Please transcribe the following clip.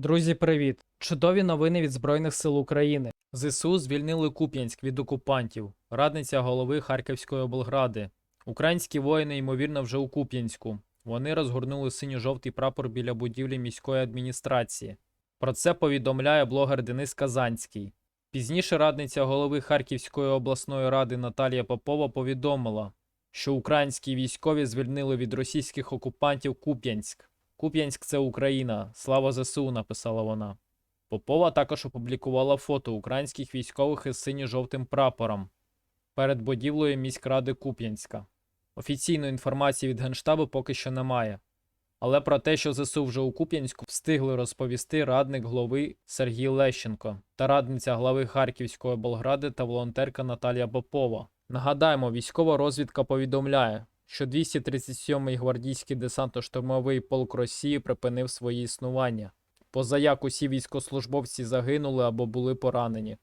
Друзі, привіт! Чудові новини від Збройних сил України. ЗСУ звільнили Куп'янськ від окупантів, радниця голови Харківської облгради. Українські воїни, ймовірно, вже у Куп'янську. Вони розгорнули синьо-жовтий прапор біля будівлі міської адміністрації. Про це повідомляє блогер Денис Казанський. Пізніше радниця голови Харківської обласної ради Наталія Попова повідомила, що українські військові звільнили від російських окупантів Куп'янськ. Куп'янськ це Україна. Слава ЗСУ, написала вона. Попова також опублікувала фото українських військових із синьо-жовтим прапором перед будівлею міськради Куп'янська. Офіційної інформації від Генштабу поки що немає. Але про те, що ЗСУ вже у Куп'янську, встигли розповісти радник глави Сергій Лещенко та радниця глави Харківської облгради та волонтерка Наталія Попова. Нагадаємо, військова розвідка повідомляє, що 237-й гвардійський десантно-штурмовий полк Росії припинив своє існування. Позаяк усі військовослужбовці загинули або були поранені.